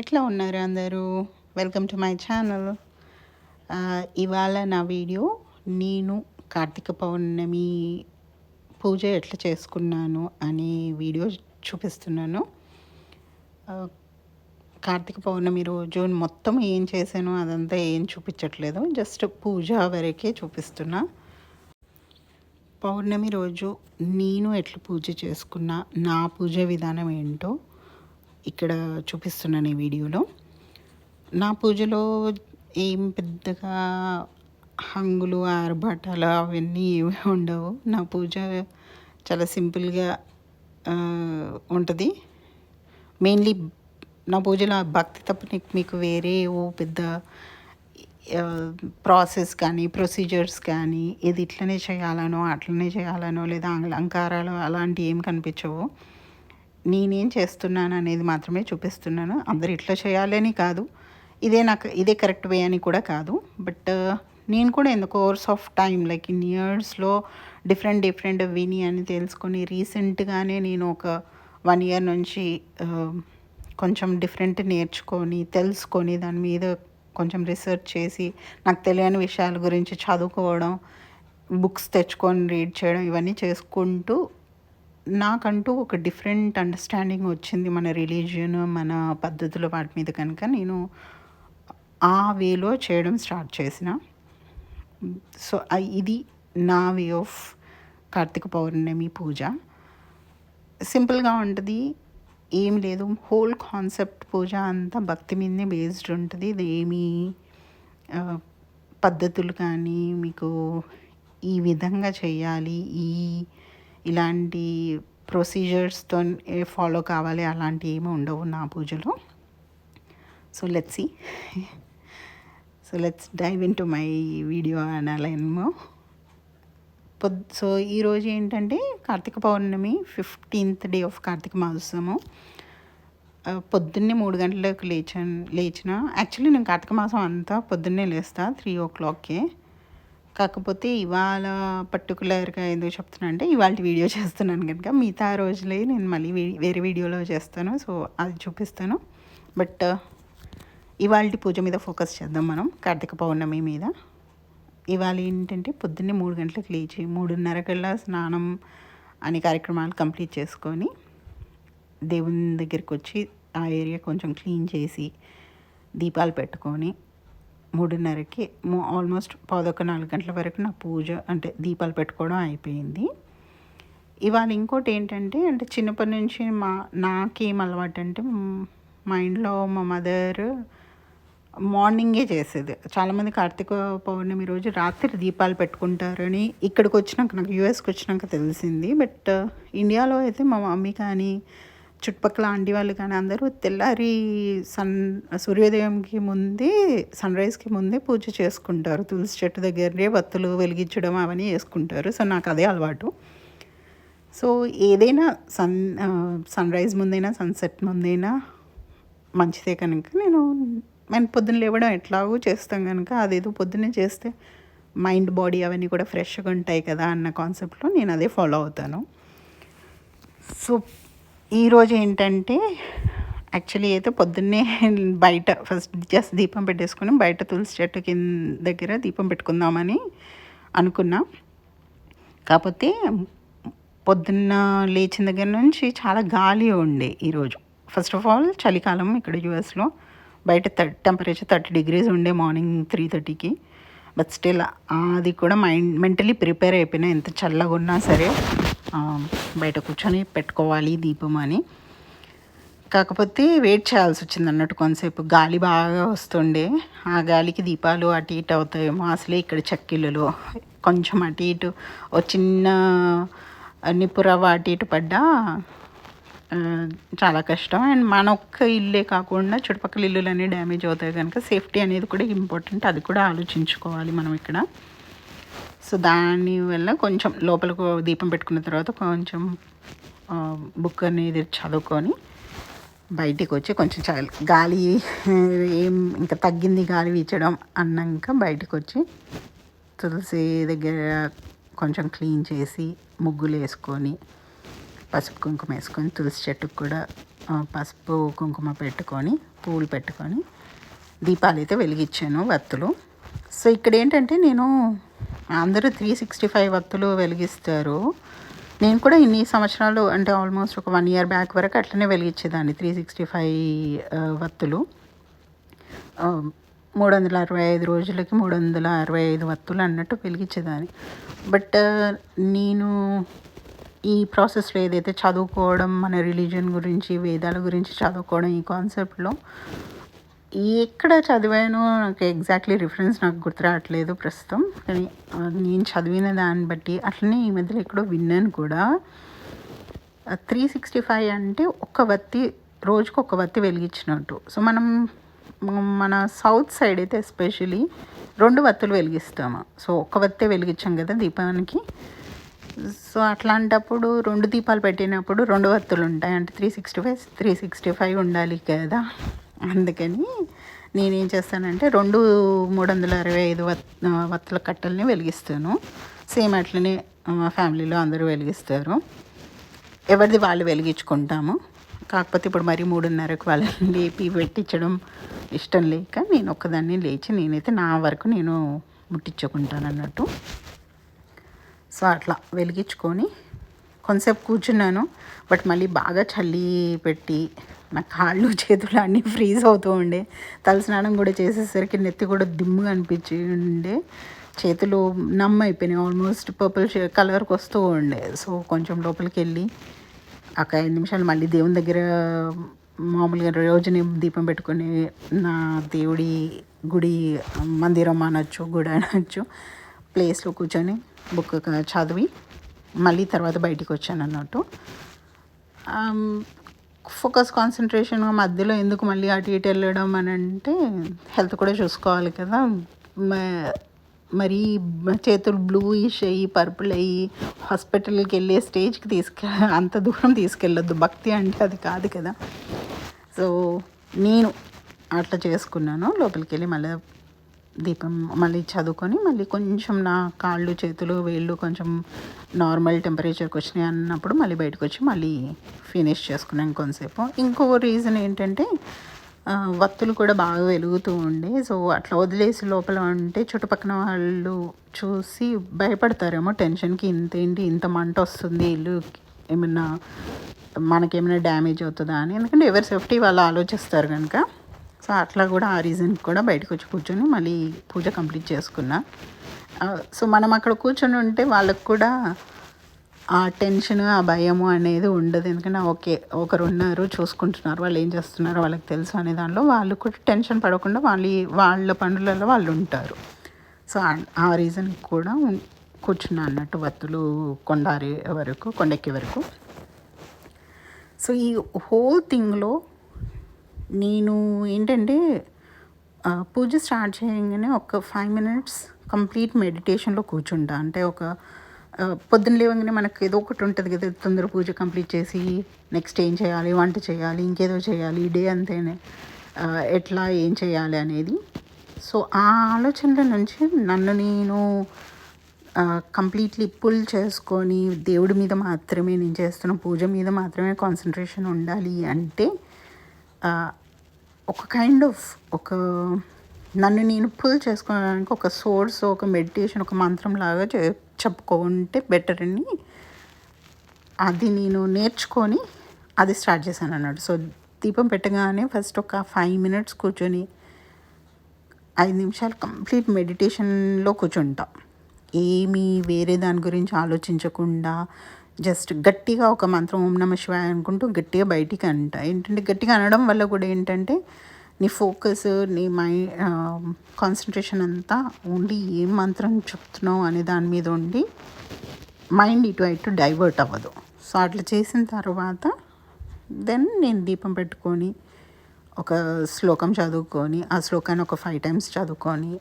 ఎట్లా ఉన్నారు అందరూ? వెల్కమ్ టు మై ఛానల్ ఇవాళ నా వీడియో నేను కార్తీక పౌర్ణమి పూజ ఎట్లా చేసుకున్నాను అనే వీడియో చూపిస్తున్నాను. కార్తీక పౌర్ణమి రోజు మొత్తం ఏం చేశాను అదంతా ఏం చూపించట్లేదు. జస్ట్ పూజ వరకే చూపిస్తున్నా. పౌర్ణమి రోజు నేను ఎట్లా పూజ చేసుకున్నా నా పూజ విధానం ఏంటో ఇక్కడ చూపిస్తున్నాను ఈ వీడియోలో. నా పూజలో ఏం పెద్దగా హంగులు ఆర్భాటాలు అవన్నీ ఏమీ ఉండవు. నా పూజ చాలా సింపుల్గా ఉంటుంది. మెయిన్లీ నా పూజలో ఆ భక్తి తప్ప మీకు వేరే ఓ పెద్ద ప్రాసెస్ కానీ ప్రొసీజర్స్ కానీ ఇది ఇట్లనే చేయాలనో అట్లనే చేయాలనో లేదా అలంకారాలు అలాంటివి ఏం కనిపించవు. నేనేం చేస్తున్నాను అనేది మాత్రమే చూపిస్తున్నాను. అందరు ఇట్లా చేయాలని కాదు. ఇదే నాకు ఇదే కరెక్ట్ వే అని కూడా కాదు. బట్ నేను కూడా in the course of time like in ఇయర్స్లో డిఫరెంట్ డిఫరెంట్ విని అని తెలుసుకొని రీసెంట్గానే నేను ఒక వన్ ఇయర్ నుంచి కొంచెం డిఫరెంట్ నేర్చుకొని తెలుసుకొని దాని మీద కొంచెం రీసెర్చ్ చేసి నాకు తెలియని విషయాల గురించి చదువుకోవడం బుక్స్ తెచ్చుకొని రీడ్ చేయడం ఇవన్నీ చేసుకుంటూ నాకంటూ ఒక డిఫరెంట్ అండర్స్టాండింగ్ వచ్చింది మన రిలీజియన్ మన పద్ధతులు వాటి మీద కనుక. నేను ఆ వేలో చేయడం స్టార్ట్ చేసిన. సో ఇది నా వే ఆఫ్ కార్తీక పౌర్ణమి పూజ. సింపుల్గా ఉంటుంది. ఏం లేదు. హోల్ కాన్సెప్ట్ పూజ అంతా భక్తి మీదనే బేస్డ్ ఉంటుంది. ఇది ఏమీ పద్ధతులు కానీ మీకు ఈ విధంగా చేయాలి ఈ ఇలాంటి ప్రొసీజర్స్తో ఫాలో కావాలి అలాంటి ఏమి ఉండవు నా పూజలో. So let's see so let's dive into my video అనలేమో పొద్ సో ఈరోజు ఏంటంటే Karthika Pournami fifteenth day of Karthika మాసము. పొద్దున్నే మూడు గంటలకు లేచాను లేచిన యాక్చువల్లీ నేను కార్తీక మాసం అంతా పొద్దున్నే లేస్తా త్రీ ఓ క్లాక్కే కాకపోతే ఇవాళ పర్టికులర్గా ఎందుకు చెప్తున్నా అంటే ఇవాళ వీడియో చేస్తున్నాను కనుక మిగతా రోజులే నేను మళ్ళీ వేరే వీడియోలో చేస్తాను. సో అది చూపిస్తాను. బట్ ఇవాళ పూజ మీద ఫోకస్ చేద్దాం మనం. కార్తీక పౌర్ణమి మీద. ఇవాళ ఏంటంటే పొద్దున్నే మూడు గంటలకు లేచి మూడున్నర కల్లా స్నానం అనే కార్యక్రమాలు కంప్లీట్ చేసుకొని దేవుని దగ్గరికి వచ్చి ఆ ఏరియా కొంచెం క్లీన్ చేసి దీపాలు పెట్టుకొని మూడున్నరకి ఆల్మోస్ట్ పదొక నాలుగు గంటల వరకు నా పూజ అంటే దీపాలు పెట్టుకోవడం అయిపోయింది. ఇవాళ ఇంకోటి ఏంటంటే అంటే చిన్నప్పటి నుంచి మా నాకేం అలవాటు అంటే మా ఇంట్లో మా మదర్ మార్నింగే చేసేది. చాలామంది కార్తీక పౌర్ణమి రోజు రాత్రి దీపాలు పెట్టుకుంటారని ఇక్కడికి వచ్చినాక నాకు యూఎస్కి వచ్చినాక తెలిసింది. బట్ ఇండియాలో అయితే మా మమ్మీ కానీ చుట్టుపక్కల ఆంటీ వాళ్ళు కానీ అందరూ తెల్లారి సన్ సూర్యోదయంకి ముందే సన్ రైజ్కి ముందే పూజ చేసుకుంటారు. తులసి చెట్టు దగ్గరే బత్తులు వెలిగించడం అవన్నీ చేసుకుంటారు. సో నాకు అదే అలవాటు. సో ఏదైనా సన్ సన్ రైజ్ ముందైనా సన్సెట్ ముందైనా మంచిదే కనుక నేను నేను పొద్దున్న లేవడం ఎట్లాగో చేస్తాం కనుక అదేదో పొద్దున్నే చేస్తే మైండ్ బాడీ అవన్నీ కూడా ఫ్రెష్గా ఉంటాయి కదా అన్న కాన్సెప్ట్లో నేను అదే ఫాలో అవుతాను. సో ఈరోజు ఏంటంటే యాక్చువల్లీ అయితే పొద్దున్నే బయట ఫస్ట్ జస్ట్ దీపం పెట్టేసుకుని బయట తులసి చెట్టు కింద దగ్గర దీపం పెట్టుకుందామని అనుకున్నా. కాకపోతే పొద్దున్న లేచిన దగ్గర నుంచి చాలా గాలి ఉండే ఈరోజు ఫస్ట్ ఆఫ్ ఆల్ చలికాలం ఇక్కడ యూఎస్లో బయట టెంపరేచర్ థర్టీ డిగ్రీస్ ఉండే మార్నింగ్ త్రీ థర్టీకి బట్ స్టిల్ అది కూడా మైండ్ మెంటలీ ప్రిపేర్ అయిపోయినా ఎంత చల్లగా ఉన్నా సరే. బయట కూర్చొని పెట్టుకోవాలి దీపం అని. కాకపోతే వెయిట్ చేయాల్సి వచ్చింది అన్నట్టు కొంతసేపు. గాలి బాగా వస్తుండే. ఆ గాలికి దీపాలు అటు ఇటు అవుతాయేమో. అసలే ఇక్కడ చెక్కిళ్ళలో. కొంచెం అటు ఇటు ఓ చిన్న నిప్పు రవ్వ అటు ఇటు పడ్డా చాలా కష్టం. అండ్ మన ఒక్క ఇల్లే కాకుండా చుట్టుపక్కల ఇల్లులన్నీ డ్యామేజ్ అవుతాయి కనుక సేఫ్టీ అనేది కూడా ఇంపార్టెంట్. అది కూడా ఆలోచించుకోవాలి మనం ఇక్కడ. సో దాని వల్ల కొంచెం లోపలకు దీపం పెట్టుకున్న తర్వాత కొంచెం బుక్ అనేది చదువుకొని బయటికి వచ్చి కొంచెం చాలు గాలి ఏం ఇంకా తగ్గింది గాలి వీచడం అన్నాక బయటికి వచ్చి తులసి దగ్గర కొంచెం క్లీన్ చేసి ముగ్గులు వేసుకొని పసుపు కుంకుమ వేసుకొని తులసి చెట్టుకు కూడా పసుపు కుంకుమ పెట్టుకొని పూలు పెట్టుకొని దీపాలు అయితే వెలిగించాను వత్తులు. సో ఇక్కడ ఏంటంటే నేను అందరూ త్రీ సిక్స్టీ ఫైవ్ వత్తులు వెలిగిస్తారు. నేను కూడా ఇన్ని సంవత్సరాలు అంటే ఆల్మోస్ట్ ఒక వన్ ఇయర్ బ్యాక్ వరకు అట్లనే వెలిగించేదాన్ని త్రీ సిక్స్టీ ఫైవ్ వత్తులు. మూడు వందల అరవై ఐదు రోజులకి మూడు వందల అరవై ఐదు వత్తులు అన్నట్టు వెలిగించేదాన్ని. బట్ నేను ఈ ప్రాసెస్లో ఏదైతే చదువుకోవడం మన రిలీజన్ గురించి వేదాల గురించి చదువుకోవడం ఈ కాన్సెప్ట్లో ఎక్కడ చదివానో నాకు ఎగ్జాక్ట్లీ రిఫరెన్స్ నాకు గుర్తు రావట్లేదు ప్రస్తుతం. కానీ నేను చదివిన దాన్ని బట్టి అట్లనే ఈ మధ్యలో ఎక్కడో విన్నాను కూడా. త్రీ సిక్స్టీ ఫైవ్ అంటే ఒక్క వత్తి రోజుకు ఒక వత్తి వెలిగించినట్టు. సో మనం మన సౌత్ సైడ్ అయితే ఎస్పెషలీ రెండు వత్తులు వెలిగిస్తాము. సో ఒక వత్తే వెలిగించాం కదా దీపానికి. సో అట్లాంటప్పుడు రెండు దీపాలు పెట్టినప్పుడు రెండు వత్తులు ఉంటాయి. అంటే three sixty five three sixty five ఉండాలి కదా. అందుకని నేనేం చేస్తానంటే రెండు మూడు వందల అరవై ఐదు వత్ వత్తుల కట్టల్ని వెలిగిస్తాను. సేమ్ అట్లనే మా ఫ్యామిలీలో అందరూ వెలిగిస్తారు. ఎవరిది వాళ్ళు వెలిగించుకుంటాము. కాకపోతే ఇప్పుడు మరి మూడున్నరకు వాళ్ళని లేపి పెట్టించడం ఇష్టం లేక నేను ఒక్కదాన్ని లేచి నేనైతే నా వరకు నేను ముట్టించుకుంటాను అన్నట్టు సో అట్లా వెలిగించుకొని కొంతసేపు కూర్చున్నాను. బట్ మళ్ళీ బాగా చల్లి పెట్టి నా కాళ్ళు చేతులు అన్నీ ఫ్రీజ్ అవుతూ ఉండే. తలస్నానం కూడా చేసేసరికి నెత్తి కూడా దిమ్ముగా అనిపించి ఉండే. చేతులు నమ్ అయిపోయినాయి ఆల్మోస్ట్ పర్పుల్ కలర్కి వస్తూ ఉండే. సో కొంచెం లోపలికి వెళ్ళి ఒక ఐదు నిమిషాలు మళ్ళీ దేవుని దగ్గర మామూలుగా రోజుని దీపం పెట్టుకొని నా దేవుడి గుడి మందిరం అనొచ్చు గుడి అనొచ్చు ప్లేస్లో కూర్చొని బుక్ చదివి మళ్ళీ తర్వాత బయటికి వచ్చాను అన్నట్టు. Um, ఫోకస్ కాన్సన్ట్రేషన్ మధ్యలో ఎందుకు మళ్ళీ అటు ఇటు వెళ్ళడం అని అంటే హెల్త్ కూడా చూసుకోవాలి కదా. మ- మరి చేతులు ఇష్ అయ్యి పర్పుల్ అయ్యి హాస్పిటల్కి వెళ్ళే స్టేజ్కి తీసుకె అంత దూరం తీసుకెళ్ళొద్దు. భక్తి అంటే అది కాదు కదా. సో నేను అట్లా చేసుకున్నాను. లోపలికి వెళ్ళి మళ్ళీ దీపం మళ్ళీ చదువుకొని మళ్ళీ కొంచెం నా కాళ్ళు చేతులు వేళ్ళు కొంచెం నార్మల్ టెంపరేచర్కి వచ్చినాయి అన్నప్పుడు మళ్ళీ బయటకు వచ్చి మళ్ళీ ఫినిష్ చేసుకున్నాను కొంతసేపు ఇంకో రీజన్ ఏంటంటే వత్తులు కూడా బాగా వెలుగుతూ ఉండే. సో అట్లా వదిలేసి లోపల ఉంటే చుట్టుపక్కల వాళ్ళు చూసి భయపడతారేమో టెన్షన్కి ఇంత ఏంటి ఇంత మంట వస్తుంది ఇల్లు ఏమన్నా మనకేమైనా డ్యామేజ్ అవుతుందా అని. ఎందుకంటే ఎవరి సేఫ్టీ వాళ్ళు ఆలోచిస్తారు కనుక. సో అట్లా కూడా ఆ రీజన్ కూడా బయటకు వచ్చి కూర్చొని మళ్ళీ పూజ కంప్లీట్ చేసుకున్నా. సో మనం అక్కడ కూర్చొని ఉంటే వాళ్ళకు కూడా ఆ టెన్షన్ ఆ భయము అనేది ఉండదు. ఎందుకంటే ఓకే ఒకరు ఉన్నారు చూసుకుంటున్నారు వాళ్ళు ఏం చేస్తున్నారో వాళ్ళకి తెలుసు అనే దానిలో వాళ్ళు కూడా టెన్షన్ పడకుండా వాళ్ళ వాళ్ళ పనులలో వాళ్ళు ఉంటారు. సో ఆ- రీజన్ కూడా కూర్చున్నా అన్నట్టు వత్తులు కొండారి వరకు కొండెక్కే వరకు. సో ఈ హోల్ థింగ్లో నేను ఏంటంటే పూజ స్టార్ట్ చేయగానే ఒక ఫైవ్ మినిట్స్ కంప్లీట్ మెడిటేషన్లో కూర్చుంటా. అంటే ఒక పొద్దున్న లేవగానే మనకు ఏదో ఒకటి ఉంటుంది కదా తొందర పూజ కంప్లీట్ చేసి నెక్స్ట్ ఏం చేయాలి వంట చేయాలి ఇంకేదో చేయాలి డే అంతేనే ఎట్లా ఏం చేయాలి అనేది. సో ఆ ఆలోచనల నుంచి నన్ను నేను కంప్లీట్లీ పుల్ చేసుకొని దేవుడి మీద మాత్రమే నేను చేస్తున్న పూజ మీద మాత్రమే కాన్సన్ట్రేషన్ ఉండాలి అంటే ఒక కైండ్ ఆఫ్ ఒక నన్ను నేను పుల్ చేసుకోవడానికి ఒక సోర్స్ ఒక మెడిటేషన్ ఒక మంత్రం లాగా చె చెప్పుకుంటే బెటర్ అని అది నేను నేర్చుకొని అది స్టార్ట్ చేశాను అన్నాడు సో దీపం పెట్టగానే ఫస్ట్ ఒక ఫైవ్ మినిట్స్ కూర్చొని ఐదు నిమిషాలు కంప్లీట్ మెడిటేషన్లో కూర్చుంటా. ఏమీ వేరే దాని గురించి ఆలోచించకుండా జస్ట్ గట్టిగా ఒక మంత్రం ఓం నమ శివాయ అనుకుంటూ గట్టిగా బయటికి అంట. ఏంటంటే గట్టిగా అనడం వల్ల కూడా ఏంటంటే నీ ఫోకస్ నీ మైండ్ కాన్సన్ట్రేషన్ అంతా ఓన్లీ ఏం మంత్రం చెప్తున్నావు అనే దాని మీద ఉండి మైండ్ ఇటు ఇటు డైవర్ట్ అవ్వదు. సో అట్లా చేసిన తర్వాత దెన్ నేను దీపం పెట్టుకొని ఒక శ్లోకం చదువుకొని ఆ శ్లోకాన్ని ఒక ఫైవ్ టైమ్స్ చదువుకొని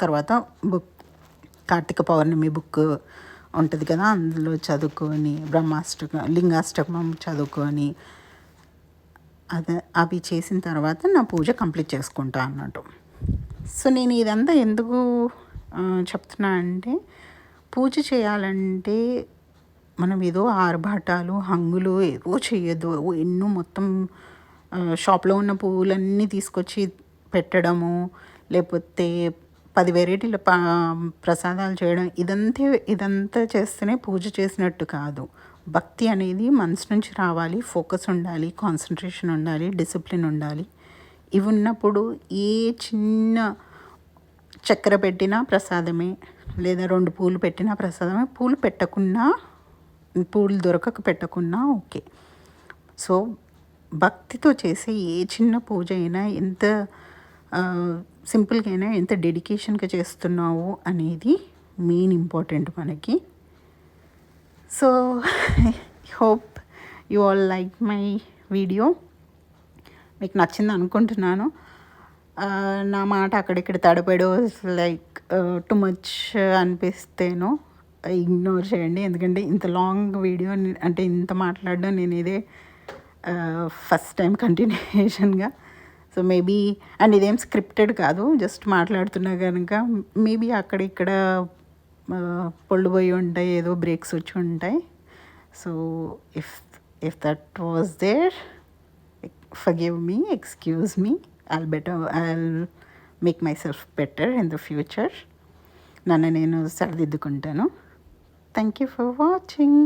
తర్వాత బుక్ కార్తీక పౌర్ణమి బుక్ ఉంటుంది కదా అందులో చదువుకొని బ్రహ్మాష్టకం లింగాష్టకం చదువుకొని అదే అవి చేసిన తర్వాత నా పూజ కంప్లీట్ చేసుకుంటా అన్నట్టు. సో నేను ఇదంతా ఎందుకు చెప్తున్నా అంటే పూజ చేయాలంటే మనం ఏదో ఆర్భాటాలు హంగులు ఏదో చేయొద్దు. ఎన్నో మొత్తం షాప్లో ఉన్న పువ్వులన్నీ తీసుకొచ్చి పెట్టడము లేకపోతే పది వెరైటీల పా ప్రసాదాలు చేయడం ఇదంతే ఇదంతా చేస్తేనే పూజ చేసినట్టు కాదు. భక్తి అనేది మనసు నుంచి రావాలి ఫోకస్ ఉండాలి కాన్సన్ట్రేషన్ ఉండాలి డిసిప్లిన్ ఉండాలి. ఇవి ఉన్నప్పుడు ఏ చిన్న చక్కెర పెట్టినా ప్రసాదమే లేదా రెండు పూలు పెట్టినా ప్రసాదమే పూలు పెట్టకున్నా పూలు దొరకక పెట్టకున్నా ఓకే. సో భక్తితో చేసే ఏ చిన్న పూజ అయినా ఎంత సింపుల్గానే సింపుల్గా అయినా ఎంత డెడికేషన్గా చేస్తున్నావు అనేది మెయిన్ ఇంపార్టెంట్ మనకి. So hope you all like my video. మీకు నచ్చింది అనుకుంటున్నాను. నా మాట అక్కడిక్కడ తడబడో లైక్ టు మచ్ అనిపిస్తేనో ఇగ్నోర్ చేయండి. ఎందుకంటే ఇంత లాంగ్ వీడియో అంటే ఇంత మాట్లాడడం నేను ఇదే ఫస్ట్ టైం కంటిన్యూషన్గా సో మేబీ అండ్ ఇదేం స్క్రిప్టెడ్ కాదు జస్ట్ మాట్లాడుతున్నా కనుక మేబీ అక్కడ ఇక్కడ పొళ్ళు పోయి ఉంటాయి ఏదో బ్రేక్స్ వచ్చి ఉంటాయి. So if if that was there forgive me excuse me I'll better I'll make myself better in the future నన్ను నేను సరిదిద్దుకుంటాను. Thank you for watching